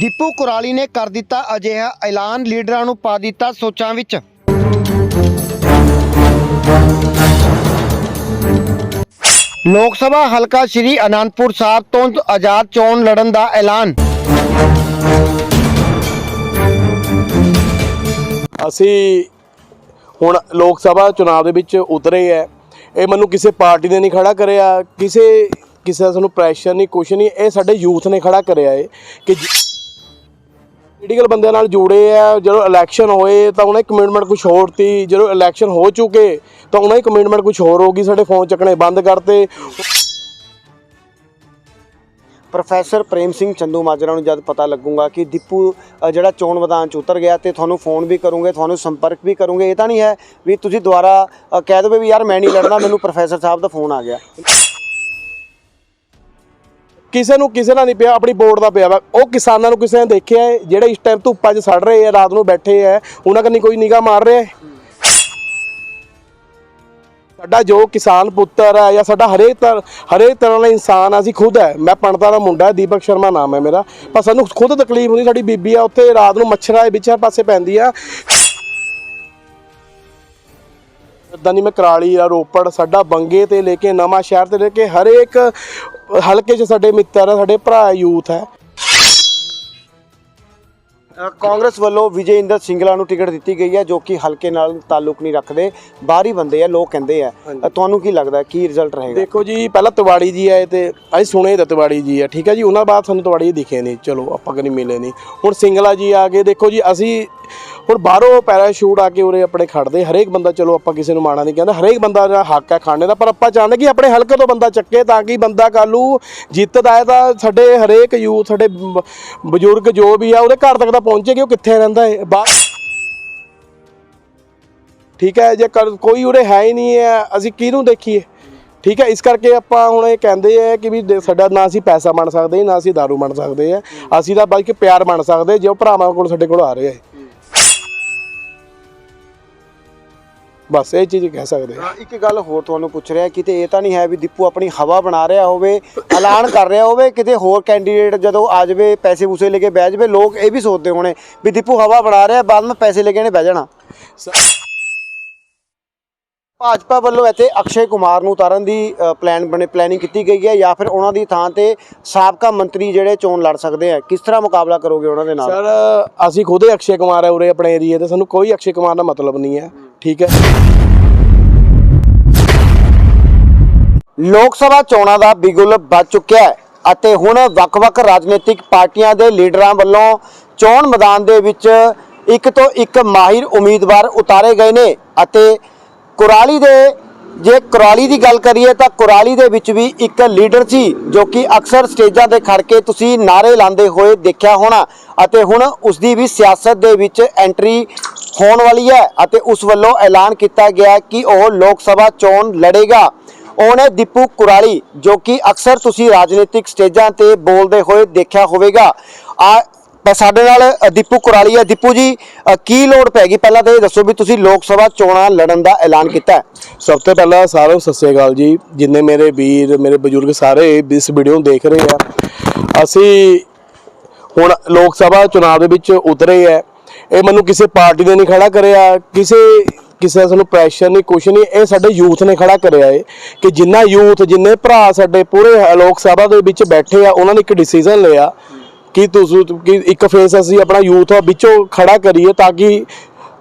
ਦੀਪੂ ਕੁਰਾਲੀ ਨੇ ਕਰ ਦਿੱਤਾ ਅਜਿਹਾ ਐਲਾਨ, ਲੀਡਰਾਂ ਨੂੰ ਪਾ ਦਿੱਤਾ ਸੋਚਾਂ ਵਿੱਚ। ਲੋਕ ਸਭਾ ਹਲਕਾ ਸ਼੍ਰੀ ਅਨੰਦਪੁਰ ਸਾਹਿਬ ਤੋਂ ਆਜ਼ਾਦ ਚੋਣ ਲੜਨ ਦਾ ਐਲਾਨ। ਅਸੀਂ ਹੁਣ ਲੋਕ ਸਭਾ ਚੁਣਾਵ ਦੇ ਵਿੱਚ ਉਤਰੇ ਹੈ ਇਹ ਮੈਨੂੰ ਕਿਸੇ ਪਾਰਟੀ ਨੇ ਨਹੀਂ ਖੜਾ ਕਰਿਆ, ਕਿਸੇ ਕਿਸੇ ਦਾ ਸਾਨੂੰ ਪ੍ਰੈਸ਼ਰ ਨਹੀਂ, ਕੁਛ ਨਹੀਂ, ਇਹ ਸਾਡੇ ਯੂਥ ਨੇ ਖੜਾ ਕਰਿਆ ਹੈ ਕਿ ਪੋਲੀਟੀਕਲ ਬੰਦਿਆਂ ਨਾਲ ਜੁੜੇ ਆ, ਜਦੋਂ ਇਲੈਕਸ਼ਨ ਹੋਏ ਤਾਂ ਉਹਨਾਂ ਦੀ ਕਮਿਟਮੈਂਟ ਕੁਝ ਹੋਰ ਤੀ ਜਦੋਂ ਇਲੈਕਸ਼ਨ ਹੋ ਚੁੱਕੇ ਤਾਂ ਉਹਨਾਂ ਦੀ ਕਮਿਟਮੈਂਟ ਕੁਝ ਹੋਰ ਹੋ ਗਈ, ਸਾਡੇ ਫੋਨ ਚੱਕਣੇ ਬੰਦ ਕਰਤੇ। ਪ੍ਰੋਫੈਸਰ ਪ੍ਰੇਮ ਸਿੰਘ ਚੰਦੂ ਮਾਜਰਾ ਨੂੰ ਜਦ ਪਤਾ ਲੱਗੂਗਾ ਕਿ ਦੀਪੂ ਜਿਹੜਾ ਚੋਣ ਮੈਦਾਨ ਚ ਉਤਰ ਗਿਆ ਤੇ ਤੁਹਾਨੂੰ ਫੋਨ ਵੀ ਕਰੂੰਗੇ, ਤੁਹਾਨੂੰ ਸੰਪਰਕ ਵੀ ਕਰੂੰਗੇ, ਇਹ ਤਾਂ ਨਹੀਂ ਹੈ ਵੀ ਤੁਸੀਂ ਦੁਬਾਰਾ ਕਹਿ ਦੋਗੇ ਵੀ ਯਾਰ ਮੈਂ ਨਹੀਂ ਲੜਨਾ, ਮੈਨੂੰ ਪ੍ਰੋਫੈਸਰ ਸਾਹਿਬ ਦਾ ਫੋਨ ਆ ਗਿਆ। ਕਿਸੇ ਨੂੰ ਕਿਸੇ ਨਾਲ ਨਹੀਂ ਪਿਆ, ਆਪਣੀ ਬੋਰਡ ਦਾ ਪਿਆ ਵਾ। ਉਹ ਕਿਸਾਨਾਂ ਨੂੰ ਕਿਸੇ ਨੇ ਦੇਖਿਆ ਹੈ, ਜਿਹੜੇ ਇਸ ਟਾਈਮ ਧੁੱਪਾਂ 'ਚ ਸੜ ਰਹੇ ਆ ਰਾਤ ਨੂੰ ਬੈਠੇ ਆ ਉਹਨਾਂ ਕੰਨੀ ਕੋਈ ਨਿਗਾਹ ਮਾਰ ਰਿਹਾ ਹੈ? ਸਾਡਾ ਜੋ ਕਿਸਾਨ ਪੁੱਤਰ ਹੈ ਜਾਂ ਸਾਡਾ ਹਰੇਕ ਤਰ, ਹਰੇਕ ਤਰ੍ਹਾਂ ਦਾ ਇਨਸਾਨ ਅਸੀਂ ਖੁਦ ਹੈ। ਮੈਂ ਪਣਤਾ ਦਾ ਮੁੰਡਾ ਹੈ, ਦੀਪਕ ਸ਼ਰਮਾ ਨਾਮ ਹੈ ਮੇਰਾ। ਪਰ ਸਾਨੂੰ ਖੁਦ ਤਕਲੀਫ ਹੁੰਦੀ, ਸਾਡੀ ਬੀਬੀ ਆ ਉੱਥੇ ਰਾਤ ਨੂੰ ਮੱਛਰਾਂ ਦੇ ਵਿੱਚ ਹਰ ਪਾਸੇ ਪੈਂਦੀ ਆ। ਇਦਾਂ ਨਹੀਂ ਮੈਂ ਕਰਾਲੀ ਆ, ਰੋਪੜ, ਸਾਡਾ ਬੰਗੇ ਤੇ ਲੈ ਕੇ ਨਵਾਂ ਸ਼ਹਿਰ ਤੇ ਲੈ ਕੇ ਹਰੇਕ ਹਲਕੇ 'ਚ ਸਾਡੇ ਮਿੱਤਰ ਆ ਸਾਡੇ ਭਰਾ ਯੂਥ ਹੈ। ਕਾਂਗਰਸ ਵੱਲੋਂ ਵਿਜੇ ਇੰਦਰ ਸਿੰਗਲਾ ਨੂੰ ਟਿਕਟ ਦਿੱਤੀ ਗਈ ਹੈ ਜੋ ਕਿ ਹਲਕੇ ਨਾਲ ਤਾਲੁਕ ਨਹੀਂ ਰੱਖਦੇ ਬਾਹਰੀ ਬੰਦੇ ਆ ਲੋਕ ਕਹਿੰਦੇ ਆ। ਤੁਹਾਨੂੰ ਕੀ ਲੱਗਦਾ ਕੀ ਰਿਜ਼ਲਟ ਰਹੇਗਾ? ਦੇਖੋ ਜੀ ਪਹਿਲਾਂ ਤਿਵਾੜੀ ਜੀ ਆਏ ਤੇ ਅਸੀਂ ਸੁਣੇ ਤਾਂ ਤਿਵਾੜੀ ਜੀ ਆ ਠੀਕ ਹੈ ਜੀ? ਉਹਨਾਂ ਬਾਅਦ ਸਾਨੂੰ ਤਿਵਾੜੀ ਦਿਖੇ ਨਹੀਂ ਚਲੋ ਆਪਾਂ ਕਦੀ ਮਿਲੇ ਨਹੀਂ। ਹੁਣ ਸਿੰਗਲਾ ਜੀ ਆ ਗਏ ਦੇਖੋ ਜੀ ਅਸੀਂ ਹੁਣ ਬਾਹਰੋਂ ਪੈਰਾਸ਼ੂਟ ਆ ਕੇ ਉਰੇ ਆਪਣੇ ਖੜਦੇ, ਹਰੇਕ ਬੰਦਾ ਚਲੋ ਆਪਾਂ ਕਿਸੇ ਨੂੰ ਮਾਣਾ ਨਹੀਂ ਕਹਿੰਦਾ, ਹਰੇਕ ਬੰਦਾ ਦਾ ਹੱਕ ਹੈ ਖਾਣੇ ਦਾ, ਪਰ ਆਪਾਂ ਚਾਹੁੰਦੇ ਕਿ ਆਪਣੇ ਹਲਕੇ ਤੋਂ ਬੰਦਾ ਚੱਕੇ ਤਾਂ ਕਿ ਬੰਦਾ ਕੱਲੂ ਜਿੱਤਦਾ ਹੈ ਤਾਂ ਸਾਡੇ ਹਰੇਕ ਯੂਥ, ਸਾਡੇ ਬਜ਼ੁਰਗ ਜੋ ਵੀ ਆ ਉਹਦੇ ਘਰ ਤੱਕ ਤਾਂ ਪਹੁੰਚੇ ਕਿ ਉਹ ਕਿੱਥੇ ਰਹਿੰਦਾ ਹੈ ਬਾਹਰ ਠੀਕ ਹੈ, ਜੇ ਕਰ- ਕੋਈ ਉਰੇ ਹੈ ਹੀ ਨਹੀਂ ਹੈ, ਅਸੀਂ ਕਿਹਨੂੰ ਦੇਖੀਏ? ਠੀਕ ਹੈ, ਇਸ ਕਰਕੇ ਆਪਾਂ ਹੁਣ ਇਹ ਕਹਿੰਦੇ ਆ ਕਿ ਵੀ ਸਾਡਾ ਨਾ ਅਸੀਂ ਪੈਸਾ ਬਣ ਸਕਦੇ, ਨਾ ਅਸੀਂ दारू ਬਣ ਸਕਦੇ ਆ ਅਸੀਂ ਤਾਂ ਬਲਕਿ ਪਿਆਰ ਬਣ ਸਕਦੇ, ਜੋ ਭਰਾਵਾਂ ਕੋਲ ਸਾਡੇ ਕੋਲ ਆ ਰਹੇ ਆ ਬਸ ਇਹ ਚੀਜ਼ ਕਹਿ ਸਕਦੇ ਆ ਅ, ਇੱਕ ਗੱਲ ਹੋਰ ਤੁਹਾਨੂੰ ਪੁੱਛ ਰਿਹਾ ਕਿਤੇ ਇਹ ਤਾਂ ਨਹੀਂ ਹੈ ਵੀ ਦੀਪੂ ਆਪਣੀ ਹਵਾ ਬਣਾ ਰਿਹਾ ਹੋਵੇ ਐਲਾਨ ਕਰ ਰਿਹਾ ਹੋਵੇ ਕਿਤੇ ਹੋਰ ਕੈਂਡੀਡੇਟ ਜਦੋਂ ਆ ਜਾਵੇ ਪੈਸੇ ਪੂਸੇ ਲੈ ਕੇ ਬਹਿ ਜਾਵੇ ਲੋਕ ਇਹ ਵੀ ਸੋਚਦੇ ਹੋਣੇ ਵੀ ਦੀਪੂ ਹਵਾ ਬਣਾ ਰਿਹਾ ਬਾਅਦ ਵਿੱਚ ਪੈਸੇ ਲੈ ਕੇ ਇਹਨੇ ਬਹਿ ਜਾਣਾ। ਭਾਜਪਾ ਵੱਲੋਂ ਇੱਥੇ ਅਕਸ਼ੇ ਕੁਮਾਰ ਨੂੰ ਉਤਾਰਨ ਦੀ ਪਲਾਨ ਬਣੇ ਪਲੈਨਿੰਗ ਕੀਤੀ ਗਈ ਹੈ ਜਾਂ ਫਿਰ ਉਹਨਾਂ ਦੀ ਥਾਂ ਤੇ ਸਾਬਕਾ ਮੰਤਰੀ ਜਿਹੜੇ ਚੋਣ ਲੜ ਸਕਦੇ ਆ ਕਿਸ ਤਰ੍ਹਾਂ ਮੁਕਾਬਲਾ ਕਰੋਗੇ ਉਹਨਾਂ ਦੇ ਨਾਲ? ਸਰ ਅਸੀਂ ਖੁਦ ਹੀ ਅਕਸ਼ੇ ਕੁਮਾਰ ਹੈ ਉਰੇ ਆਪਣੇ ਏਰੀਏ ਤੇ ਸਾਨੂੰ ਕੋਈ ਅਕਸ਼ੇ ਕੁਮਾਰ ਦਾ ਮਤਲਬ ਨਹੀਂ ਹੈ। ਠੀਕ ਹੈ। ਲੋਕ ਸਭਾ ਚੋਣਾਂ ਦਾ ਬਿਗੁਲ ਵੱਜ ਚੁੱਕਿਆ ਹੈ ਅਤੇ ਹੁਣ ਵੱਖ-ਵੱਖ ਰਾਜਨੀਤਿਕ ਪਾਰਟੀਆਂ ਦੇ ਲੀਡਰਾਂ ਵੱਲੋਂ ਚੋਣ ਮੈਦਾਨ ਦੇ ਵਿੱਚ ਇੱਕ ਤੋਂ ਇੱਕ ਮਾਹਿਰ ਉਮੀਦਵਾਰ ਉਤਾਰੇ ਗਏ ਨੇ ਅਤੇ ਕੁਰਾਲੀ ਦੇ, ਜੇ ਕੁਰਾਲੀ ਦੀ ਗੱਲ ਕਰੀਏ ਤਾਂ ਕੁਰਾਲੀ ਦੇ ਵਿੱਚ ਵੀ ਇੱਕ ਲੀਡਰ ਸੀ ਜੋ ਕਿ ਅਕਸਰ ਸਟੇਜਾਂ ਤੇ ਖੜ ਕੇ ਤੁਸੀਂ ਨਾਰੇ ਲਾਉਂਦੇ ਹੋਏ ਦੇਖਿਆ ਹੋਣਾ ਅਤੇ ਹੁਣ ਉਸ ਦੀ ਵੀ ਸਿਆਸਤ ਦੇ ਵਿੱਚ ਐਂਟਰੀ ਹੋਣ ਵਾਲੀ ਹੈ ਅਤੇ ਉਸ ਵੱਲੋਂ ਐਲਾਨ ਕੀਤਾ ਗਿਆ ਕਿ ਉਹ ਲੋਕ ਸਭਾ ਚੋਣ ਲੜੇਗਾ। ਉਹਨੇ ਦੀਪੂ ਕੁਰਾਲੀ, ਜੋ ਕਿ ਅਕਸਰ ਤੁਸੀਂ ਰਾਜਨੀਤਿਕ ਸਟੇਜਾਂ ਤੇ ਬੋਲਦੇ ਹੋਏ ਦੇਖਿਆ ਹੋਵੇਗਾ। ਆ, ਤਾਂ ਸਾਡੇ ਨਾਲ ਦੀਪੂ ਕੁਰਾਲੀ ਹੈ। ਦੀਪੂ ਜੀ ਕੀ ਲੋੜ ਪੈ ਗਈ? ਪਹਿਲਾਂ ਤਾਂ ਇਹ ਦੱਸੋ ਵੀ ਤੁਸੀਂ ਲੋਕ ਸਭਾ ਚੋਣਾਂ ਲੜਨ ਦਾ ਐਲਾਨ ਕੀਤਾ ਸਭ ਤੋਂ ਪਹਿਲਾਂ ਸਾਰਿਆਂ ਨੂੰ ਸਤਿ ਸ਼੍ਰੀ ਅਕਾਲ ਜੀ। ਜਿੰਨੇ ਮੇਰੇ ਵੀਰ, ਮੇਰੇ ਬਜ਼ੁਰਗ ਸਾਰੇ ਇਸ ਵੀਡੀਓ ਨੂੰ ਦੇਖ ਰਹੇ ਆ। ਅਸੀਂ ਹੁਣ ਲੋਕ ਸਭਾ ਚੁਣਾਵ ਦੇ ਵਿੱਚ ਉਤਰੇ ਆ। ਇਹ ਮੈਨੂੰ ਕਿਸੇ ਪਾਰਟੀ ਨੇ ਨਹੀਂ ਖੜਾ ਕਰਿਆ, ਕਿਸੇ ਕਿਸੇ ਦਾ ਸਾਨੂੰ ਪ੍ਰੈਸ਼ਰ ਨਹੀਂ, ਕੁਛ ਨਹੀਂ, ਇਹ ਸਾਡੇ ਯੂਥ ਨੇ ਖੜਾ ਕਰਿਆ ਏ ਕਿ ਜਿੰਨਾ ਯੂਥ ਜਿੰਨੇ ਭਰਾ ਸਾਡੇ ਪੂਰੇ ਲੋਕ ਸਭਾ ਦੇ ਵਿੱਚ ਬੈਠੇ ਆ, ਉਹਨਾਂ ਨੇ ਇੱਕ ਡਿਸੀਜਨ ਲਿਆ ਕਿ ਤੁਸੀਂ, ਕਿ ਇੱਕ ਫੇਸ ਅਸੀਂ ਆਪਣਾ ਯੂਥ ਵਿੱਚੋਂ ਖੜਾ ਕਰੀਏ ਤਾਂ ਕਿ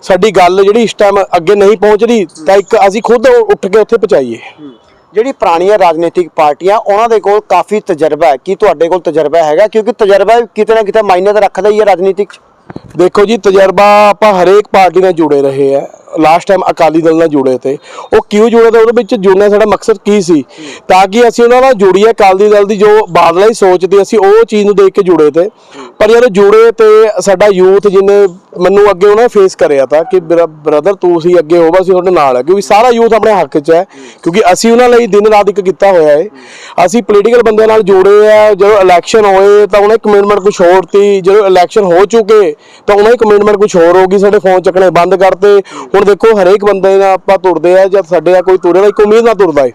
ਸਾਡੀ ਗੱਲ ਜਿਹੜੀ ਇਸ ਟਾਈਮ ਅੱਗੇ ਨਹੀਂ ਪਹੁੰਚ ਰਹੀ ਤਾਂ ਇੱਕ ਅਸੀਂ ਖੁਦ ਉੱਠ ਕੇ ਉੱਥੇ ਪਹੁੰਚਾਈਏ। ਜਿਹੜੀ ਪੁਰਾਣੀਆਂ ਰਾਜਨੀਤਿਕ ਪਾਰਟੀਆਂ, ਉਹਨਾਂ ਦੇ ਕੋਲ ਕਾਫੀ ਤਜਰਬਾ ਹੈ। ਕੀ ਤੁਹਾਡੇ ਕੋਲ ਤਜਰਬਾ ਹੈਗਾ? ਕਿਉਂਕਿ ਤਜਰਬਾ ਕਿਤੇ ਨਾ ਕਿਤੇ ਮਾਇਨੇ ਤਾਂ ਰੱਖਦਾ ਹੀ ਹੈ ਰਾਜਨੀਤਿਕ 'ਚ। ਦੇਖੋ ਜੀ ਤਜਰਬਾ ਆਪਾਂ ਹਰੇਕ ਪਾਰਟੀ ਨਾਲ ਜੁੜੇ ਰਹੇ ਆ। ਲਾਸਟ ਟਾਈਮ ਅਕਾਲੀ ਦਲ ਨਾਲ ਜੁੜੇ ਤੇ, ਉਹ ਕਿਉਂ ਜੁੜੇ ਤੇ, ਉਹਦੇ ਵਿੱਚ ਜੁੜਨਾ ਸਾਡਾ ਮਕਸਦ ਕੀ ਸੀ? ਤਾਂ ਕਿ ਅਸੀਂ ਉਹਨਾਂ ਨਾਲ ਜੁੜੀਏ, ਅਕਾਲੀ ਦਲ ਦੀ ਜੋ ਬਾਦਲਾਂ ਹੀ ਸੋਚਦੇ ਅਸੀਂ ਉਹ ਚੀਜ਼ ਨੂੰ ਦੇਖ ਕੇ ਜੁੜੇ ਤੇ। ਪਰ ਜਦੋਂ ਜੁੜੇ ਤੇ ਸਾਡਾ ਯੂਥ ਜਿੰਨੇ ਮੈਨੂੰ ਅੱਗੇ ਉਹਨਾਂ ਨੇ ਫੇਸ ਕਰਿਆ ਤਾਂ ਕਿ ਮੇਰਾ ਬ੍ਰਦਰ ਤੂੰ ਸੀ ਅੱਗੇ ਹੋ ਅਸੀਂ ਤੁਹਾਡੇ ਨਾਲ ਹੈ ਕਿਉਂਕਿ ਸਾਰਾ ਯੂਥ ਆਪਣੇ ਹੱਕ 'ਚ ਹੈ, ਕਿਉਂਕਿ ਅਸੀਂ ਉਹਨਾਂ ਲਈ ਦਿਨ ਰਾਤ ਇੱਕ ਕੀਤਾ ਹੋਇਆ ਹੈ ਅਸੀਂ ਪੋਲੀਟੀਕਲ ਬੰਦਿਆਂ ਨਾਲ ਜੁੜੇ ਆ, ਜਦੋਂ ਇਲੈਕਸ਼ਨ ਹੋਏ ਤਾਂ ਉਹਨਾਂ ਦੀ ਕਮਿਟਮੈਂਟ ਕੁਝ ਹੋਰ ਤੀ ਜਦੋਂ ਇਲੈਕਸ਼ਨ ਹੋ ਚੁੱਕੇ ਤਾਂ ਉਹਨਾਂ ਦੀ ਕਮਿਟਮੈਂਟ ਕੁਝ ਹੋਰ ਹੋ ਗਈ, ਸਾਡੇ ਫੋਨ ਚੱਕਣੇ ਬੰਦ ਕਰਤੇ। ਹੁਣ ਦੇਖੋ ਹਰੇਕ ਬੰਦੇ ਨਾਲ ਆਪਾਂ ਤੁਰਦੇ ਆ ਜਦ ਸਾਡੇ ਆ ਕੋਈ ਤੁਰੇ ਦਾ ਇੱਕ ਉਮੀਦ ਨਾਲ ਤੁਰਦਾ ਏ।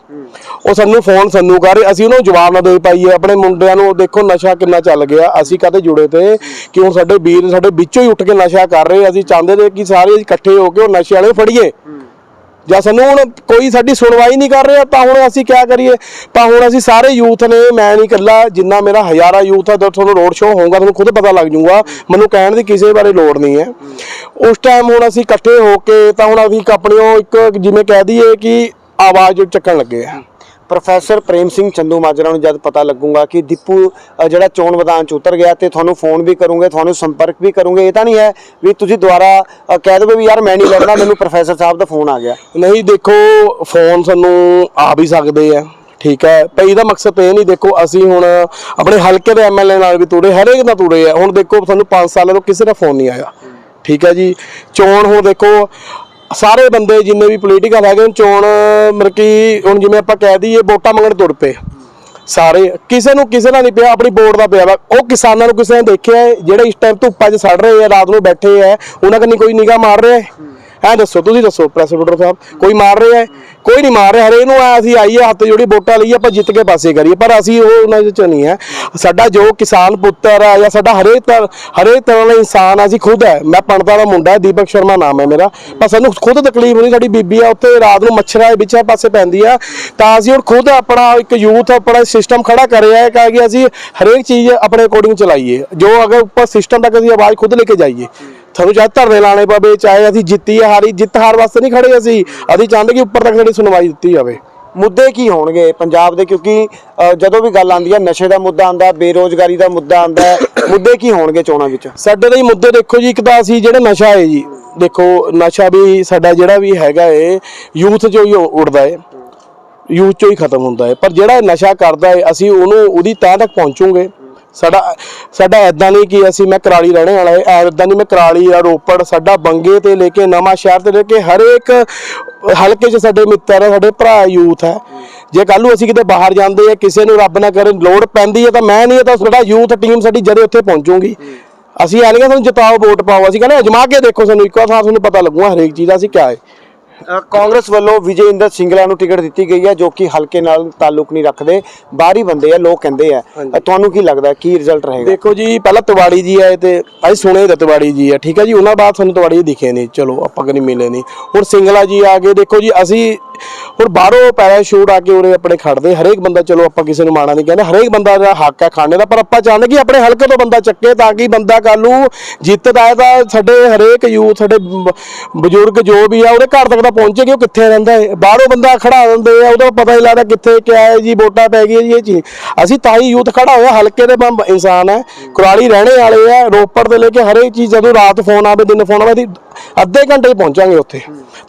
ਉਹ ਸਾਨੂੰ ਫੋਨ ਸਾਨੂੰ ਕਰ ਰਹੇ ਅਸੀਂ ਉਹਨੂੰ ਜਵਾਬ ਨਾ ਦੇ ਪਾਈਏ। ਆਪਣੇ ਮੁੰਡਿਆਂ ਨੂੰ ਦੇਖੋ ਨਸ਼ਾ ਕਿੰਨਾ ਚੱਲ ਗਿਆ। ਅਸੀਂ ਕਦੇ ਜੁੜੇ ਤੇ? ਕਿ ਹੁਣ ਸਾਡੇ ਵੀਰ ਸਾਡੇ ਵਿੱਚੋਂ ਹੀ ਉੱਠ ਕੇ ਨਸ਼ਾ ਕਰ ਰਹੇ ਅਸੀਂ ਚਾਹੁੰਦੇ ਨੇ ਕਿ ਸਾਰੇ ਇਕੱਠੇ ਹੋ ਕੇ ਉਹ ਨਸ਼ੇ ਵਾਲੇ ਫੜੀਏ। ਜਾਂ ਸਾਨੂੰ ਹੁਣ ਕੋਈ ਸਾਡੀ ਸੁਣਵਾਈ ਨਹੀਂ ਕਰ ਰਿਹਾ, ਤਾਂ ਹੁਣ ਅਸੀਂ ਕੀ ਕਰੀਏ? ਤਾਂ ਹੁਣ ਅਸੀਂ ਸਾਰੇ ਯੂਥ ਨੇ, ਮੈਂ ਨਹੀਂ ਇਕੱਲਾ, ਜਿੰਨਾ ਮੇਰਾ ਹਜ਼ਾਰਾਂ ਯੂਥ ਆ ਤਾਂ ਤੁਹਾਨੂੰ ਰੋਡ ਸ਼ੋਅ ਹੋਊਗਾ, ਤੁਹਾਨੂੰ ਖੁਦ ਪਤਾ ਲੱਗ ਜਾਊਗਾ, ਮੈਨੂੰ ਕਹਿਣ ਦੀ ਕਿਸੇ ਬਾਰੇ ਲੋੜ ਨਹੀਂ ਹੈ। ਉਸ ਟਾਈਮ ਹੁਣ ਅਸੀਂ ਇਕੱਠੇ ਹੋ ਕੇ, ਤਾਂ ਹੁਣ ਅਸੀਂ ਇੱਕ ਉਹ ਇੱਕ ਜਿਵੇਂ ਕਹਿ ਦਈਏ ਕਿ ਆਵਾਜ਼ ਚੱਕਣ ਲੱਗੇ ਆ। ਪ੍ਰੋਫੈਸਰ ਪ੍ਰੇਮ ਸਿੰਘ ਚੰਦੂ ਮਾਜਰਾ ਨੂੰ ਜਦ ਪਤਾ ਲੱਗੂਗਾ ਕਿ ਦੀਪੂ ਜਿਹੜਾ ਚੋਣ ਮੈਦਾਨ ਚ ਉਤਰ ਗਿਆ ਤੇ ਤੁਹਾਨੂੰ ਫੋਨ ਵੀ ਕਰੂੰਗੇ, ਤੁਹਾਨੂੰ ਸੰਪਰਕ ਵੀ ਕਰੂੰਗੇ, ਇਹ ਤਾਂ ਨਹੀਂ ਹੈ ਵੀ ਤੁਸੀਂ ਦੁਬਾਰਾ ਕਹਿ ਦੋਗੇ ਵੀ ਯਾਰ ਮੈਂ ਨਹੀਂ ਲੜਨਾ, ਮੈਨੂੰ ਪ੍ਰੋਫੈਸਰ ਸਾਹਿਬ ਦਾ ਫੋਨ ਆ ਗਿਆ। ਨਹੀਂ, ਦੇਖੋ ਫੋਨ ਸਾਨੂੰ ਆ ਵੀ ਸਕਦੇ ਆ, ਠੀਕ ਹੈ? ਪਰ ਦਾ ਮਕਸਦ ਇਹ ਨਹੀਂ, ਦੇਖੋ, ਅਸੀਂ ਹੁਣ ਆਪਣੇ ਹਲਕੇ ਦੇ ਐਮਐਲਏ ਨਾਲ ਵੀ ਤੁਰੇ, ਹਰੇਕ ਨਾਲ ਤੁਰੇ ਆ। ਹੁਣ ਦੇਖੋ, ਸਾਨੂੰ 5 ਸਾਲਾਂ ਤੋਂ ਕਿਸੇ ਦਾ ਫੋਨ ਨਹੀਂ ਆਇਆ। ਠੀਕ ਹੈ ਜੀ? ਚੋਣ ਹੁਣ ਦੇਖੋ ਸਾਰੇ ਬੰਦੇ ਜਿੰਨੇ ਵੀ ਪੋਲੀਟੀਕਲ ਹੈਗੇ ਚੋਣ ਮਤਲਬ ਕਿ ਹੁਣ ਜਿਵੇਂ ਆਪਾਂ ਕਹਿ ਦਈਏ ਵੋਟਾਂ ਮੰਗਣ ਤੁਰ ਪਏ। ਸਾਰੇ ਕਿਸੇ ਨੂੰ ਕਿਸੇ ਨਾਲ ਨਹੀਂ ਪਿਆ ਆਪਣੀ ਵੋਟ ਦਾ ਪਿਆ ਵਾ। ਉਹ ਕਿਸਾਨਾਂ ਨੂੰ ਕਿਸੇ ਨੇ ਦੇਖਿਆ ਹੈ, ਜਿਹੜੇ ਇਸ ਟਾਈਮ ਧੁੱਪਾਂ 'ਚ ਸੜ ਰਹੇ ਆ ਰਾਤ ਨੂੰ ਬੈਠੇ ਆ ਉਹਨਾਂ ਕੰਨੀ ਕੋਈ ਨਿਗਾਹ ਮਾਰ ਰਿਹਾ ਹੈ? ਐ ਦੱਸੋ ਤੁਸੀਂ ਦੱਸੋ ਪ੍ਰੈਸ ਰਿਪੋਰਟਰ ਸਾਹਿਬ ਕੋਈ ਮਾਰ ਰਿਹਾ ਹੈ? ਕੋਈ ਨਹੀਂ ਮਾਰ ਰਿਹਾ ਹਰੇ ਨੂੰ ਆ ਅਸੀਂ ਆਈਏ ਹੱਥ ਜੋੜੀ ਵੋਟਾਂ ਲਈਏ ਆਪਾਂ ਜਿੱਤ ਕੇ ਪਾਸੇ ਕਰੀਏ ਪਰ ਅਸੀਂ ਉਹ ਉਹਨਾਂ 'ਚ ਨਹੀਂ ਹੈ। ਸਾਡਾ ਜੋ ਕਿਸਾਨ ਪੁੱਤਰ ਹੈ ਜਾਂ ਸਾਡਾ ਹਰੇਕ ਤਰ ਹਰੇਕ ਤਰ੍ਹਾਂ ਦਾ ਇਨਸਾਨ ਹੈ, ਅਸੀਂ ਖੁਦ ਹੈ। ਮੈਂ ਪਣਤਾ ਦਾ ਮੁੰਡਾ ਦੀਪਕ ਸ਼ਰਮਾ ਨਾਮ ਹੈ ਮੇਰਾ। ਪਰ ਸਾਨੂੰ ਖੁਦ ਤਕਲੀਫ ਹੁੰਦੀ ਸਾਡੀ ਬੀਬੀ ਆ ਉੱਥੇ ਰਾਤ ਨੂੰ ਮੱਛਰਾਂ ਦੇ ਵਿੱਚ ਪਾਸੇ ਪੈਂਦੀ ਆ ਤਾਂ ਅਸੀਂ ਹੁਣ ਖੁਦ ਆਪਣਾ ਇੱਕ ਯੂਥ ਆਪਣਾ ਸਿਸਟਮ ਖੜਾ ਕਰਿਆ ਹੈ ਕਿ ਅਸੀਂ ਹਰੇਕ ਚੀਜ਼ ਆਪਣੇ ਅਕੋਰਡਿੰਗ ਚਲਾਈਏ। ਜੋ ਅਗਰ ਉੱਪਰ ਸਿਸਟਮ ਤੱਕ ਅਸੀਂ ਆਵਾਜ਼ ਖੁਦ ਲੈ ਕੇ ਜਾਈਏ। ਸਾਨੂੰ ਚਾਹੇ ਧਰਨੇ ਲਾਣੇ ਪਵੇ ਚਾਹੇ ਅਸੀਂ ਜਿੱਤੀ ਹੈ ਹਾਰੀ, ਜਿੱਤ ਹਾਰ ਵਾਸਤੇ ਨਹੀਂ ਖੜੇ ਅਸੀਂ ਅਸੀਂ ਚਾਹੁੰਦੇ ਕਿ ਉੱਪਰ ਤੱਕ ਸਾਡੀ ਸੁਣਵਾਈ ਦਿੱਤੀ ਜਾਵੇ। ਮੁੱਦੇ ਕੀ ਹੋਣਗੇ ਪੰਜਾਬ ਦੇ? ਕਿਉਂਕਿ ਜਦੋਂ ਵੀ ਗੱਲ ਆਉਂਦੀ ਹੈ ਨਸ਼ੇ ਦਾ ਮੁੱਦਾ ਆਉਂਦਾ, ਬੇਰੋਜ਼ਗਾਰੀ ਦਾ ਮੁੱਦਾ ਆਉਂਦਾ, ਮੁੱਦੇ ਕੀ ਹੋਣਗੇ ਚੋਣਾਂ ਵਿੱਚ? ਸਾਡੇ ਲਈ ਮੁੱਦੇ ਦੇਖੋ ਜੀ, ਇੱਕ ਤਾਂ ਅਸੀਂ ਜਿਹੜਾ ਨਸ਼ਾ ਹੈ ਜੀ, ਦੇਖੋ, ਨਸ਼ਾ ਵੀ ਸਾਡਾ ਜਿਹੜਾ ਵੀ ਹੈਗਾ ਏ, ਯੂਥ ਚੋਂ ਹੀ ਉੱਡਦਾ ਏ। ਯੂਥ ਚੋਂ ਹੀ ਖਤਮ ਹੁੰਦਾ ਏ। ਪਰ ਜਿਹੜਾ ਨਸ਼ਾ ਕਰਦਾ ਏ, ਅਸੀਂ ਉਹਨੂੰ, ਉਹਦੀ ਤਾਂ ਤੱਕ ਪਹੁੰਚੂਗੇ। ਸਾਡਾ ਸਾਡਾ ਐਦਾਂ ਨਹੀਂ ਕਿ ਅਸੀਂ ਮੈਂ ਕਰਾਲੀ ਰਹਿਣੇ ਵਾਲਾ ਏ ਐਦਾਂ ਨਹੀਂ ਮੈਂ ਕਰਾਲੀ ਆ ਰੋਪੜ, ਸਾਡਾ ਬੰਗੇ ਤੇ ਲੈ ਕੇ ਨਵਾਂ ਸ਼ਹਿਰ ਤੇ ਲੈ ਕੇ ਹਰੇਕ ਹਲਕੇ 'ਚ ਸਾਡੇ ਮਿੱਤਰ ਆ, ਸਾਡੇ ਭਰਾ ਯੂਥ ਹੈ ਜੇ ਕੱਲ ਨੂੰ ਅਸੀਂ ਕਿਤੇ ਬਾਹਰ ਜਾਂਦੇ ਆ, ਕਿਸੇ ਨੂੰ ਰੱਬ ਨਾ ਕਰੇ, ਲੋੜ ਪੈਂਦੀ ਹੈ ਤਾਂ ਮੈਂ ਨਹੀਂ ਤਾਂ ਸਾਡਾ ਯੂਥ ਟੀਮ ਸਾਡੀ ਜਦੇ ਉੱਥੇ ਪਹੁੰਚੂਗੀ। ਅਸੀਂ ਐ ਨਹੀਂ ਕਿ ਸਾਨੂੰ ਜਿਤਾਓ, ਵੋਟ ਪਾਓ, ਅਸੀਂ ਕਹਿੰਦੇ ਅਜਮਾ ਕੇ ਦੇਖੋ ਸਾਨੂੰ, ਇੱਕੋ ਥਾਂ ਤੁਹਾਨੂੰ ਪਤਾ ਲੱਗੂਗਾ ਹਰੇਕ ਚੀਜ਼ ਦਾ ਅਸੀਂ ਕਿਆ ਹੈ ਕਾਂਗਰਸ ਵੱਲੋਂ ਵਿਜੇ ਇੰਦਰ ਸਿੰਗਲਾ ਨੂੰ ਟਿਕਟ ਦਿੱਤੀ ਗਈ ਹੈ ਜੋ ਕਿ ਹਲਕੇ ਨਾਲ ਤਾਲੁਕ ਨਹੀਂ ਰੱਖਦੇ ਬਾਹਰੀ ਬੰਦੇ ਆ ਲੋਕ ਕਹਿੰਦੇ ਆ। ਤੁਹਾਨੂੰ ਕੀ ਲੱਗਦਾ ਕੀ ਰਿਜ਼ਲਟ ਰਹੇਗਾ? ਦੇਖੋ ਜੀ ਪਹਿਲਾਂ ਤਵਾੜੀ ਜੀ ਆਏ ਤੇ ਅਸੀਂ ਸੁਣੇ ਤਾਂ ਤਵਾੜੀ ਜੀ ਆ ਠੀਕ ਹੈ ਜੀ ਉਹਨਾਂ ਬਾਅਦ ਸਾਨੂੰ ਤਵਾੜੀ ਦਿਖੇ ਨਹੀਂ ਚਲੋ ਆਪਾਂ ਕਦੀ ਮਿਲੇ ਨਹੀਂ। ਹੁਣ ਸਿੰਗਲਾ ਜੀ ਆ ਗਏ ਦੇਖੋ ਜੀ ਅਸੀਂ ਹੁਣ ਬਾਹਰੋਂ ਪੈਰਾਸ਼ੂਟ ਆ ਕੇ ਉਰੇ ਆਪਣੇ ਖੜਦੇ, ਹਰੇਕ ਬੰਦਾ ਚਲੋ ਆਪਾਂ ਕਿਸੇ ਨੂੰ ਮਾਣਾ ਨਹੀਂ ਕਹਿੰਦੇ, ਹਰੇਕ ਬੰਦਾ ਦਾ ਹੱਕ ਹੈ ਖਾਣੇ ਦਾ, ਪਰ ਆਪਾਂ ਚਾਹੁੰਦੇ ਕਿ ਆਪਣੇ ਹਲਕੇ ਤੋਂ ਬੰਦਾ ਚੱਕੇ ਤਾਂ ਕਿ ਬੰਦਾ ਕੱਲ ਨੂੰ ਜਿੱਤਦਾ ਹੈ ਤਾਂ ਸਾਡੇ ਹਰੇਕ ਯੂਥ, ਸਾਡੇ ਬਜ਼ੁਰਗ ਜੋ ਵੀ ਆ, ਉਹਦੇ ਘਰ ਤੱਕ ਤਾਂ ਪਹੁੰਚੇ ਕਿ ਉਹ ਕਿੱਥੇ ਰਹਿੰਦਾ ਹੈ? ਬਾਹਰੋਂ ਬੰਦਾ ਖੜਾ ਦਿੰਦੇ ਆ, ਉਹਦਾ ਪਤਾ ਹੀ ਲੱਗਦਾ ਕਿੱਥੇ ਕਿਆ ਹੈ ਜੀ, ਵੋਟਾਂ ਪੈ ਗਈਆਂ ਜੀ, ਇਹ ਚੀਜ਼। ਅਸੀਂ ਤਾਂ ਹੀ ਯੂਥ ਖੜਾ ਹੋਇਆ, ਹਲਕੇ ਦੇ ਬੰਬ ਇਨਸਾਨ ਹੈ, ਕੁਰਾਲੀ ਰਹਿਣੇ ਵਾਲੇ ਆ, ਰੋਪੜ ਦੇ ਲੈ ਕੇ ਹਰੇਕ ਚੀਜ਼, ਜਦੋਂ ਰਾਤ ਫੋਨ ਆਵੇ, ਦਿਨ ਫੋਨ ਆਵੇ, ਅਸੀਂ ਅੱਧੇ ਘੰਟੇ ਪਹੁੰਚਾਂਗੇ ਉੱਥੇ।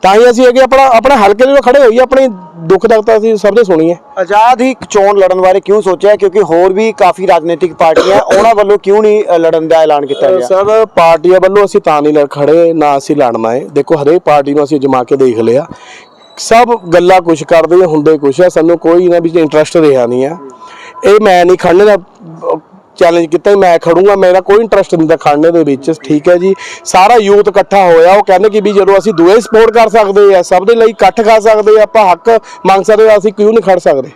ਤਾਂ ਹੀ ਅਸੀਂ ਅੱਗੇ ਆਪਣਾ, ਆਪਣੇ ਹਲਕੇ ਦੇ ਖੜੇ ਖੜੇ ਹੋਈਏ ਆਪਣੀ ਦੁੱਖ ਦਰਦ ਅਸੀਂ ਸਭ ਦੇ ਸੁਣੀਏ ਆਜ਼ਾਦ ਹੀ ਚੋਣ ਲੜਨ ਬਾਰੇ ਕਿਉਂ ਸੋਚਿਆ? ਕਿਉਂਕਿ ਹੋਰ ਵੀ ਕਾਫੀ ਰਾਜਨੀਤਿਕ ਪਾਰਟੀਆਂ ਉਹਨਾਂ ਵੱਲੋਂ ਕਿਉਂ ਨਹੀਂ ਲੜਨ ਦਾ ਐਲਾਨ ਕੀਤਾ ਗਿਆ? ਸਰ ਪਾਰਟੀਆਂ ਵੱਲੋਂ ਅਸੀਂ ਤਾਂ ਨਹੀਂ ਲੜ ਖੜੇ ਨਾ ਅਸੀਂ ਲੜਨਾ ਹੈ ਦੇਖੋ ਹਰੇਕ ਪਾਰਟੀ ਨੂੰ ਅਸੀਂ ਜਮਾ ਕੇ ਦੇਖ ਲਿਆ। ਸਭ ਗੱਲਾਂ ਕੁਛ ਕਰਦੇ ਹੁੰਦੇ ਕੁਛ ਆ। ਸਾਨੂੰ ਕੋਈ ਇਹਨਾਂ ਵਿੱਚ ਇੰਟਰਸਟ ਰਿਹਾ ਨਹੀਂ ਆ। ਇਹ ਮੈਂ ਨਹੀਂ ਖੜਨੇ ਦਾ ਚੈਲੰਜ ਕੀਤਾ ਮੈਂ ਖੜੂੰਗਾ, ਮੇਰਾ ਕੋਈ ਇੰਟਰਸਟ ਨਹੀਂ ਦਾ ਖੜਨੇ ਦੇ ਵਿੱਚ, ਠੀਕ ਹੈ ਜੀ। ਸਾਰਾ ਯੂਥ ਇਕੱਠਾ ਹੋਇਆ, ਉਹ ਕਹਿੰਦੇ ਕਿ ਵੀ ਜਦੋਂ ਅਸੀਂ ਦੂਏ ਸਪੋਰਟ ਕਰ ਸਕਦੇ ਆ, ਸਭ ਦੇ ਲਈ ਇਕੱਠ ਖਾ ਸਕਦੇ ਆ, ਆਪਾਂ ਹੱਕ ਮੰਗ ਸਕਦੇ ਆ, ਅਸੀਂ ਕਿਉਂ ਨਹੀਂ ਖੜ ਸਕਦੇ?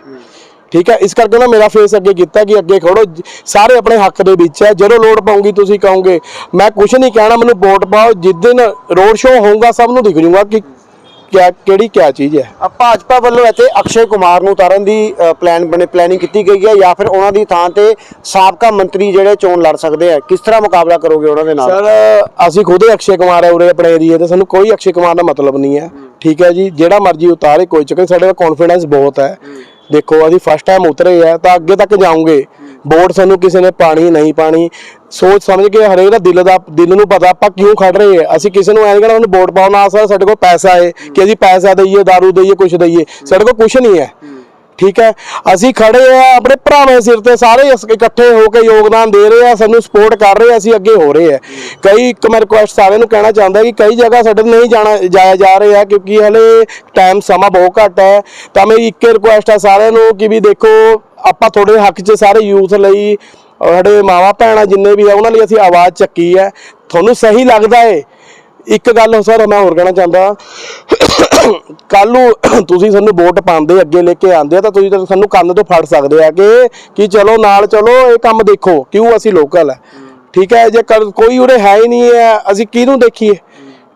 ਠੀਕ ਹੈ, ਇਸ ਕਰਕੇ ਨਾ ਮੇਰਾ ਫੇਸ ਅੱਗੇ ਕੀਤਾ ਕਿ ਅੱਗੇ ਖੜੋ ਸਾਰੇ ਆਪਣੇ ਹੱਕ ਦੇ ਵਿੱਚ ਹੈ, ਜਦੋਂ ਲੋੜ ਪਾਉਂਗੀ ਤੁਸੀਂ ਕਹੋਗੇ। ਮੈਂ ਕੁਝ ਨਹੀਂ ਕਹਿਣਾ, ਮੈਨੂੰ ਵੋਟ ਪਾਓ, ਜਿਸ ਦਿਨ ਰੋਡ ਸ਼ੋਅ ਹੋਊਗਾ, ਸਭ ਨੂੰ ਦਿਖ ਜੂਗਾ ਕਿ ਕਿਆ ਕਿਹੜੀ ਕਿਆ ਚੀਜ਼ ਹੈ? ਅ, ਭਾਜਪਾ ਵੱਲੋਂ ਇੱਥੇ ਅਕਸ਼ੇ ਕੁਮਾਰ ਨੂੰ ਉਤਾਰਨ ਦੀ ਅ, ਪਲਾਨ ਬਣੇ ਪਲੈਨਿੰਗ ਕੀਤੀ ਗਈ ਹੈ ਜਾਂ ਫਿਰ ਉਹਨਾਂ ਦੀ ਥਾਂ ਤੇ ਸਾਬਕਾ ਮੰਤਰੀ ਜਿਹੜੇ ਚੋਣ ਲੜ ਸਕਦੇ ਆ। ਕਿਸ ਤਰ੍ਹਾਂ ਮੁਕਾਬਲਾ ਕਰੋਗੇ ਉਹਨਾਂ ਦੇ ਨਾਲ? ਸਰ ਅਸੀਂ ਖੁਦ ਹੀ ਅਕਸ਼ੇ ਕੁਮਾਰ ਹੈ ਉਰੇ ਆਪਣੇ ਏਰੀਏ ਤੇ ਸਾਨੂੰ ਕੋਈ ਅਕਸ਼ੇ ਕੁਮਾਰ ਦਾ ਮਤਲਬ ਨਹੀਂ ਹੈ। ਠੀਕ ਹੈ ਜੀ ਜਿਹੜਾ ਮਰਜ਼ੀ ਉਤਾਰੇ ਕੋਈ ਚੱਕਰ ਨੀ, ਸਾਡੇ ਦਾ ਕੌਨਫੀਡੈਂਸ ਬਹੁਤ ਹੈ। ਦੇਖੋ ਅਸੀਂ ਫਸਟ ਟਾਈਮ ਉਤਰੇ ਆ ਤਾਂ ਅੱਗੇ ਤੱਕ ਜਾਵਾਂਗੇ ਵੋਟ ਸਾਨੂੰ ਕਿਸੇ ਨੇ ਪਾਣੀ, ਨਹੀਂ ਪਾਣੀ। ਸੋਚ ਸਮਝ ਕੇ ਹਰੇਕ ਦਾ ਦਿਲ ਦਾ, ਦਿਲ ਨੂੰ ਪਤਾ ਆਪਾਂ ਕਿਉਂ ਖੜ ਰਹੇ ਆ ਅਸੀਂ ਕਿਸੇ ਨੂੰ ਐਂ ਨੀ ਉਹਨੂੰ ਵੋਟ ਪਾਉਣ ਆ ਸਰ ਸਾਡੇ ਕੋਲ ਪੈਸਾ ਏ ਕਿ ਅਸੀਂ ਪੈਸਾ ਦਈਏ दारू ਦਈਏ, ਕੁਛ ਦਈਏ। ਸਾਡੇ ਕੋਲ ਕੁਛ ਨਹੀਂ ਹੈ। ਠੀਕ ਹੈ? ਅਸੀਂ ਖੜੇ ਆ ਆਪਣੇ ਭਰਾਵਾਂ ਸਿਰ ਤੇ, ਸਾਰੇ ਇਕੱਠੇ ਹੋ ਕੇ ਯੋਗਦਾਨ ਦੇ ਰਹੇ ਆ, ਸਾਨੂੰ ਸਪੋਰਟ ਕਰ ਰਹੇ ਆ, ਅਸੀਂ ਅੱਗੇ ਹੋ ਰਹੇ ਆ। ਕਈ, ਇੱਕ ਮੈਂ ਰਿਕੁਐਸਟ ਸਾਰਿਆਂ ਨੂੰ ਕਹਿਣਾ ਚਾਹੁੰਦਾ ਕਿ ਕਈ ਜਗ੍ਹਾ ਸਾਡੇ ਤੋਂ ਨਹੀਂ ਜਾਣਾ, ਜਾਇਆ ਜਾ ਰਿਹਾ ਕਿਉਂਕਿ ਹਲੇ ਟਾਈਮ ਸਮਾਂ ਬਹੁਤ ਘੱਟ ਹੈ। ਤਾਂ ਮੇਰੀ ਇੱਕ ਰਿਕੁਐਸਟ ਆ ਸਾਰਿਆਂ ਨੂੰ ਕਿ ਵੀ ਦੇਖੋ, ਆਪਾਂ ਤੁਹਾਡੇ ਹੱਕ 'ਚ ਸਾਰੇ ਯੂਥ ਲਈ ਸਾਡੇ ਮਾਵਾ ਭੈਣਾਂ ਜਿੰਨੇ ਵੀ ਆ, ਉਹਨਾਂ ਲਈ ਅਸੀਂ ਆਵਾਜ਼ ਚੱਕੀ ਹੈ। ਤੁਹਾਨੂੰ ਸਹੀ ਲੱਗਦਾ ਏ। ਇੱਕ ਗੱਲ ਸਰ ਮੈਂ ਹੋਰ ਕਹਿਣਾ ਚਾਹੁੰਦਾ। ਕੱਲ ਨੂੰ ਤੁਸੀਂ ਸਾਨੂੰ ਵੋਟ ਪਾਉਂਦੇ ਅੱਗੇ ਲੈ ਕੇ ਆਉਂਦੇ ਆ ਤਾਂ ਤੁਸੀਂ ਤਾਂ ਸਾਨੂੰ ਕੰਨ ਤੋਂ ਫੜ ਸਕਦੇ ਆ ਕਿ ਕਿ ਚਲੋ ਨਾਲ ਚਲੋ ਇਹ ਕੰਮ ਦੇਖੋ ਕਿਉਂ ਅਸੀਂ ਲੋਕਲ ਹੈ ਠੀਕ ਹੈ ਜੇ ਕੱਲ੍ਹ ਕੋਈ ਉਰੇ ਹੈ ਹੀ ਨਹੀਂ ਹੈ, ਅਸੀਂ ਕਿਹਨੂੰ ਦੇਖੀਏ?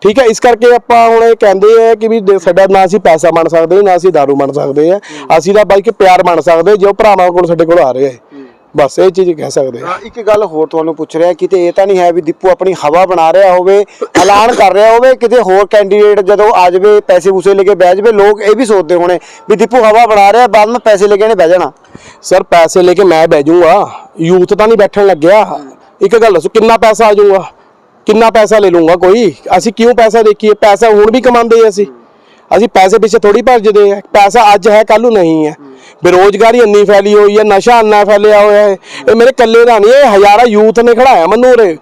ਠੀਕ ਹੈ, ਇਸ ਕਰਕੇ ਆਪਾਂ ਹੁਣ ਇਹ ਕਹਿੰਦੇ ਆ ਕਿ ਵੀ ਸਾਡਾ ਨਾ ਅਸੀਂ ਪੈਸਾ ਮੰਨ ਸਕਦੇ, ਨਾ ਅਸੀਂ दारू ਮੰਨ ਸਕਦੇ ਆ। ਅਸੀਂ ਤਾਂ ਬਾਈ ਕਿ ਪਿਆਰ ਬਣ ਸਕਦੇ ਜੋ ਭਰਾਵਾਂ ਕੋਲ ਸਾਡੇ ਕੋਲ ਆ ਰਹੇ ਆ ਬਸ ਇਹ ਚੀਜ਼ ਕਹਿ ਸਕਦੇ ਅ, ਇੱਕ ਗੱਲ ਹੋਰ ਤੁਹਾਨੂੰ ਪੁੱਛ ਰਿਹਾ ਕਿਤੇ ਇਹ ਤਾਂ ਨਹੀਂ ਹੈ ਵੀ ਦੀਪੂ ਆਪਣੀ ਹਵਾ ਬਣਾ ਰਿਹਾ ਹੋਵੇ ਐਲਾਨ ਕਰ ਰਿਹਾ ਹੋਵੇ ਕਿਤੇ ਹੋਰ ਕੈਂਡੀਡੇਟ ਜਦੋਂ ਆ ਜਾਵੇ ਪੈਸੇ ਪੂਸੇ ਲੈ ਕੇ ਬਹਿ ਜਾਵੇ ਲੋਕ ਇਹ ਵੀ ਸੋਚਦੇ ਹੋਣੇ ਵੀ ਦੀਪੂ ਹਵਾ ਬਣਾ ਰਿਹਾ ਬਾਅਦ ਵਿੱਚ ਪੈਸੇ ਲੈ ਕੇ ਇਹਨੇ ਬਹਿ ਜਾਣਾ। ਸਰ ਪੈਸੇ ਲੈ ਕੇ ਮੈਂ ਬਹਿ ਜਾਊਂਗਾ। ਯੂਥ ਤਾਂ ਨਹੀਂ ਬੈਠਣ ਲੱਗਿਆ। ਇੱਕ ਗੱਲ ਦੱਸੋ ਕਿੰਨਾ ਪੈਸਾ ਆ ਜਾਊਗਾ? ਕਿੰਨਾ ਪੈਸਾ ਲੈ ਲੂੰਗਾ ਕੋਈ? ਅਸੀਂ ਕਿਉਂ ਪੈਸਾ ਦੇਖੀਏ? ਪੈਸਾ ਹੁਣ ਵੀ ਕਮਾਉਂਦੇ ਆ ਅਸੀਂ। ਅਸੀਂ ਪੈਸੇ ਪਿੱਛੇ ਥੋੜੀ ਭੱਜਦੇ ਆ। ਪੈਸਾ ਅੱਜ ਹੈ ਕੱਲ ਨੂੰ ਨਹੀਂ ਹੈ। ਬੇਰੋਜ਼ਗਾਰੀ ਇੰਨੀ ਫੈਲੀ ਹੋਈ ਹੈ, ਨਸ਼ਾ ਇੰਨਾ ਫੈਲਿਆ ਹੋਇਆ ਹੈ। ਇਹ ਮੇਰੇ ਇਕੱਲੇ ਦਾ ਨਹੀਂ, ਇਹ ਹਜ਼ਾਰਾਂ ਯੂਥ ਨੇ ਖੜਾਇਆ ਮੈਨੂੰ ਉਰੇ।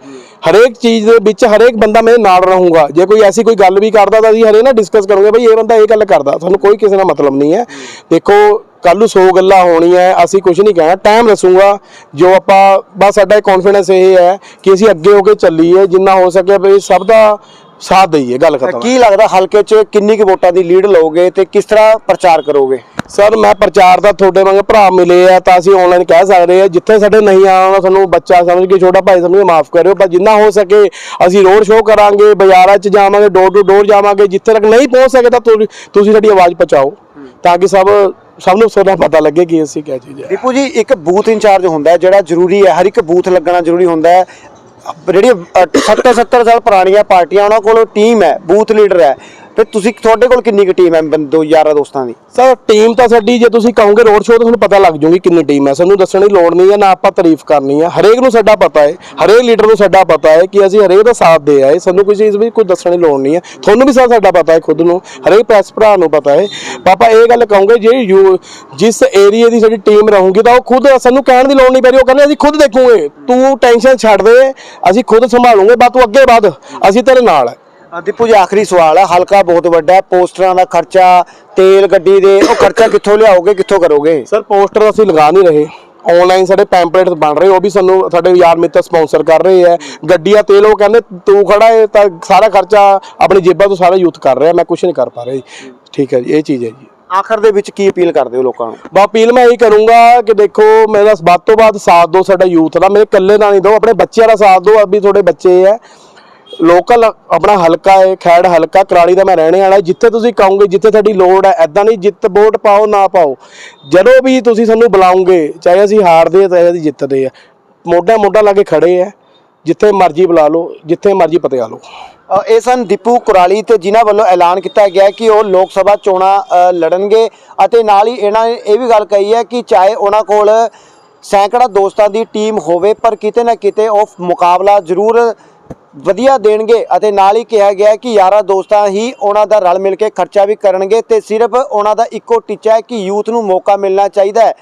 ਹਰੇਕ ਚੀਜ਼ ਦੇ ਵਿੱਚ ਹਰੇਕ ਬੰਦਾ ਮੇਰੇ ਨਾਲ ਰਹੂਗਾ। ਜੇ ਕੋਈ ਐਸੀ ਕੋਈ ਗੱਲ ਵੀ ਕਰਦਾ ਤਾਂ ਅਸੀਂ ਹਰੇ ਨਾ ਡਿਸਕਸ ਕਰੂਗੇ, ਬਈ ਇਹ ਬੰਦਾ ਇਹ ਗੱਲ ਕਰਦਾ। ਤੁਹਾਨੂੰ ਕੋਈ ਕਿਸੇ ਨਾਲ ਮਤਲਬ ਨਹੀਂ ਹੈ। ਦੇਖੋ ਕੱਲ ਨੂੰ 100 ਗੱਲਾਂ ਹੋਣੀਆਂ ਅਸੀਂ ਕੁਝ ਨਹੀਂ ਕਹਿਣਾ। ਟਾਈਮ ਦੱਸੂਗਾ। ਜੋ ਆਪਾਂ, ਬਸ ਸਾਡਾ ਕੌਨਫੀਡੈਂਸ ਇਹ ਹੈ ਕਿ ਅਸੀਂ ਅੱਗੇ ਹੋ ਕੇ ਚੱਲੀਏ, ਜਿੰਨਾ ਹੋ ਸਕੇ ਵੀ ਸਭ ਦਾ ਸਾਥ ਦਈਏ ਗੱਲ ਖਤਮ ਕੀ ਲੱਗਦਾ ਹਲਕੇ 'ਚ ਕਿੰਨੀ ਕੁ ਵੋਟਾਂ ਦੀ ਲੀਡ ਲਓਗੇ ਤੇ ਕਿਸ ਤਰ੍ਹਾਂ ਪ੍ਰਚਾਰ ਕਰੋਗੇ? ਸਰ ਮੈਂ ਪ੍ਰਚਾਰ ਦਾ ਤੁਹਾਡੇ ਵਾਂਗ ਭਰਾ ਮਿਲੇ ਆ ਤਾਂ ਅਸੀਂ ਆਨਲਾਈਨ ਕਹਿ ਸਕਦੇ ਆ ਜਿੱਥੇ ਸਾਡੇ ਨਹੀਂ ਆਉਣਾ ਸਾਨੂੰ ਬੱਚਾ ਸਮਝ ਕੇ ਛੋਟਾ ਭਾਈ ਸਮਝ ਕੇ ਮਾਫ ਕਰਿਓ ਪਰ ਜਿੰਨਾ ਹੋ ਸਕੇ ਅਸੀਂ ਰੋਡ ਸ਼ੋਅ ਕਰਾਂਗੇ ਬਾਜ਼ਾਰਾਂ 'ਚ ਜਾਵਾਂਗੇ ਡੋਰ ਟੂ ਡੋਰ ਜਾਵਾਂਗੇ ਜਿੱਥੇ ਤੱਕ ਨਹੀਂ ਪਹੁੰਚ ਸਕੇ ਤਾਂ ਤੁਸੀਂ ਸਾਡੀ ਆਵਾਜ਼ ਪਹੁੰਚਾਓ ਤਾਂ ਕਿ ਸਭ ਸਭ ਨੂੰ ਸੋਨਾ ਪਤਾ ਲੱਗੇ ਕਿ ਅਸੀਂ ਕੀ ਚੀਜ਼ ਹੈ। ਦੀਪੂ ਜੀ ਇੱਕ ਬੂਥ ਇੰਚਾਰਜ ਹੁੰਦਾ ਜਿਹੜਾ ਜ਼ਰੂਰੀ ਹੈ ਹਰ ਇੱਕ ਬੂਥ ਲੱਗਣਾ ਜ਼ਰੂਰੀ ਹੁੰਦਾ ਹੈ ਜਿਹੜੀ 70 70 ਸਾਲ ਪੁਰਾਣੀਆਂ ਪਾਰਟੀਆਂ ਉਹਨਾਂ ਕੋਲ ਟੀਮ ਹੈ ਬੂਥ ਲੀਡਰ ਹੈ। ਤੇ ਤੁਸੀਂ ਤੁਹਾਡੇ ਕੋਲ ਕਿੰਨੀ ਕੁ ਟੀਮ ਹੈ ਬੰਦੋ ਯਾਰਾਂ ਦੋਸਤਾਂ ਦੀ? ਸਰ ਟੀਮ ਤਾਂ ਸਾਡੀ ਜੇ ਤੁਸੀਂ ਕਹੋਗੇ ਰੋਡ ਸ਼ੋਅ ਤਾਂ ਤੁਹਾਨੂੰ ਪਤਾ ਲੱਗ ਜੂਗੀ ਕਿੰਨੀ ਟੀਮ ਹੈ। ਸਾਨੂੰ ਦੱਸਣ ਦੀ ਲੋੜ ਨਹੀਂ ਹੈ, ਨਾ ਆਪਾਂ ਤਾਰੀਫ ਕਰਨੀ ਹੈ। ਹਰੇਕ ਨੂੰ ਸਾਡਾ ਪਤਾ ਹੈ, ਹਰੇਕ ਲੀਡਰ ਨੂੰ ਸਾਡਾ ਪਤਾ ਹੈ ਕਿ ਅਸੀਂ ਹਰੇਕ ਦਾ ਸਾਥ ਦੇ ਆਏ। ਸਾਨੂੰ ਕੋਈ ਚੀਜ਼ ਵੀ, ਕੋਈ ਦੱਸਣ ਦੀ ਲੋੜ ਨਹੀਂ ਹੈ। ਤੁਹਾਨੂੰ ਵੀ ਸਾ- ਸਾਡਾ ਪਤਾ ਹੈ, ਖੁਦ ਨੂੰ। ਹਰੇਕ ਪ੍ਰੈਸ ਭਰਾ ਨੂੰ ਪਤਾ ਹੈ। ਪਾਪਾ, ਇਹ ਗੱਲ ਕਹੋਗੇ ਜੇ ਯੂ- ਜਿਸ ਏਰੀਏ ਦੀ ਸਾਡੀ ਟੀਮ ਰਹੂਗੀ, ਤਾਂ ਉਹ ਖੁਦ, ਸਾਨੂੰ ਕਹਿਣ ਦੀ ਲੋੜ ਨਹੀਂ ਪੈ ਰਹੀ ਉਹ ਕਹਿੰਦੇ, ਅਸੀਂ ਖੁਦ ਦੇਖੂਗੇ। ਤੂੰ ਟੈਨਸ਼ਨ ਛੱਡ ਦੇ। ਅਸੀਂ ਖੁਦ ਸੰਭਾਲੂਗੇ। ਬਾ ਤੂੰ ਅੱਗੇ ਵੱਧ। ਅਸੀਂ ਤੇਰੇ ਨਾਲ ਹੈ। ਦੀਪੂ ਜੀ ਆਖਰੀ ਸਵਾਲ ਹੈ ਹਲਕਾ ਬਹੁਤ ਵੱਡਾ ਹੈ ਪੋਸਟਰਾਂ ਦਾ ਖਰਚਾ ਤੇਲ ਗੱਡੀ ਦੇ ਉਹ ਖਰਚਾ ਕਿੱਥੋਂ ਲਿਆਓਗੇ ਕਿੱਥੋਂ ਕਰੋਗੇ? ਸਰ ਪੋਸਟਰ ਅਸੀਂ ਲਗਾ ਨਹੀਂ ਰਹੇ। ਆਨਲਾਈਨ ਸਾਡੇ ਪੈਂਪਲੇਟਸ ਬਣ ਰਹੇ ਉਹ ਵੀ ਸਾਨੂੰ ਸਾਡੇ ਯਾਰ ਮਿੱਤਰ ਸਪਾਂਸਰ ਕਰ ਰਹੇ ਹੈ ਗੱਡੀਆਂ ਤੇਲ ਉਹ ਕਹਿੰਦੇ ਤੂੰ ਖੜਾ ਹੈ ਤਾਂ ਸਾਰਾ ਖਰਚਾ ਆਪਣੀ ਜੇਬਾਂ ਤੋਂ ਸਾਰਾ ਯੂਥ ਕਰ ਰਿਹਾ ਮੈਂ ਕੁਝ ਨਹੀਂ ਕਰ ਪਾ ਰਿਹਾ ਜੀ। ਠੀਕ ਹੈ ਜੀ ਇਹ ਚੀਜ਼ ਹੈ ਜੀ। ਆਖਰ ਦੇ ਵਿੱਚ ਕੀ ਅਪੀਲ ਕਰਦੇ ਹੋ ਲੋਕਾਂ ਨੂੰ? ਬਾ ਅਪੀਲ ਮੈਂ ਇਹੀ ਕਰੂੰਗਾ ਕਿ ਦੇਖੋ ਮੇਰਾ ਵੱਧ ਤੋਂ ਵੱਧ ਸਾਥ ਦਿਓ ਸਾਡਾ ਯੂਥ ਦਾ ਮੇਰੇ ਇਕੱਲੇ ਦਾ ਨਹੀਂ ਦਿਓ ਆਪਣੇ ਬੱਚਿਆਂ ਦਾ ਸਾਥ ਦਿਓ ਅਭੀ ਤੁਹਾਡੇ ਬੱਚੇ ਹੈ ਲੋਕਲ ਆਪਣਾ ਹਲਕਾ ਹੈ, ਖੈੜ ਹਲਕਾ, ਕਰਾਲੀ ਦਾ ਮੈਂ ਰਹਿਣੇ ਵਾਲਾ, ਜਿੱਥੇ ਤੁਸੀਂ ਕਹੋਗੇ, ਜਿੱਥੇ ਤੁਹਾਡੀ ਲੋੜ ਹੈ ਐਦਾਂ ਨਹੀਂ ਜਿੱਤ ਵੋਟ ਪਾਓ, ਨਾ ਪਾਓ। ਜਦੋਂ ਵੀ ਤੁਸੀਂ ਸਾਨੂੰ ਬੁਲਾਉਂਗੇ ਚਾਹੇ ਅਸੀਂ ਹਾਰਦੇ ਆ ਚਾਹੇ ਅਸੀਂ ਜਿੱਤਦੇ ਆ ਮੋਢਾ ਮੋਢਾ ਲਾ ਕੇ ਖੜੇ ਆ ਜਿੱਥੇ ਮਰਜ਼ੀ ਬੁਲਾ ਲਓ, ਜਿੱਥੇ ਮਰਜ਼ੀ ਪਤਿਆ ਲਓ। ਇਹ ਸਨ ਦੀਪੂ ਕੁਰਾਲੀ ਤੇ ਜਿਨ੍ਹਾਂ ਵੱਲੋਂ ਐਲਾਨ ਕੀਤਾ ਗਿਆ ਕਿ ਉਹ ਲੋਕ ਸਭਾ ਚੋਣਾਂ ਲੜਨਗੇ ਅਤੇ ਨਾਲ ਹੀ ਇਹਨਾਂ ਨੇ ਇਹ ਵੀ ਗੱਲ ਕਹੀ ਹੈ ਕਿ ਚਾਹੇ ਉਹਨਾਂ ਕੋਲ ਸੈਂਕੜਾ ਦੋਸਤਾਂ ਦੀ ਟੀਮ ਹੋਵੇ, ਪਰ ਕਿਤੇ ਨਾ ਕਿਤੇ ਉਹ ਮੁਕਾਬਲਾ ਜ਼ਰੂਰ ਵਧੀਆ ਦੇਣਗੇ ਅਤੇ ਨਾਲ ਹੀ ਕਿਹਾ ਗਿਆ ਕਿ ਯਾਰਾਂ ਦੋਸਤਾਂ ਹੀ ਉਹਨਾਂ ਦਾ ਰਲ ਮਿਲ ਕੇ ਖਰਚਾ ਵੀ ਕਰਨਗੇ ਤੇ ਸਿਰਫ ਉਹਨਾਂ ਦਾ ਇੱਕੋ ਟੀਚਾ ਹੈ ਕਿ ਯੂਥ ਨੂੰ ਮੌਕਾ ਮਿਲਣਾ ਚਾਹੀਦਾ ਹੈ।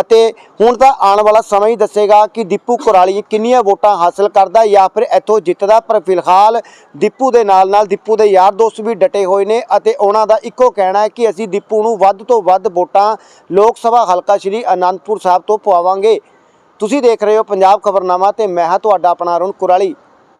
ਅਤੇ ਹੁਣ ਤਾਂ ਆਉਣ ਵਾਲਾ ਸਮਾਂ ਹੀ ਦੱਸੇਗਾ ਕਿ ਦੀਪੂ ਕੁਰਾਲੀ ਕਿੰਨੀਆਂ ਵੋਟਾਂ ਹਾਸਲ ਕਰਦਾ ਜਾਂ ਫਿਰ ਇੱਥੋਂ ਜਿੱਤਦਾ ਪਰ ਫਿਲਹਾਲ ਦੀਪੂ ਦੇ ਨਾਲ ਨਾਲ ਦੀਪੂ ਦੇ ਯਾਰ ਦੋਸਤ ਵੀ ਡਟੇ ਹੋਏ ਨੇ ਅਤੇ ਉਹਨਾਂ ਦਾ ਇੱਕੋ ਕਹਿਣਾ ਹੈ ਕਿ ਅਸੀਂ ਦੀਪੂ ਨੂੰ ਵੱਧ ਤੋਂ ਵੱਧ ਵੋਟਾਂ ਲੋਕ ਸਭਾ ਹਲਕਾ ਸ਼੍ਰੀ ਅਨੰਦਪੁਰ ਸਾਹਿਬ ਤੋਂ ਪਵਾਵਾਂਗੇ। ਤੁਸੀਂ ਦੇਖ ਰਹੇ ਹੋ ਪੰਜਾਬ ਖਬਰਨਾਮਾ ਤੇ ਮੈਂ ਹਾਂ ਤੁਹਾਡਾ ਆਪਣਾ ਅਰੁਣ ਕੁਰਾਲੀ।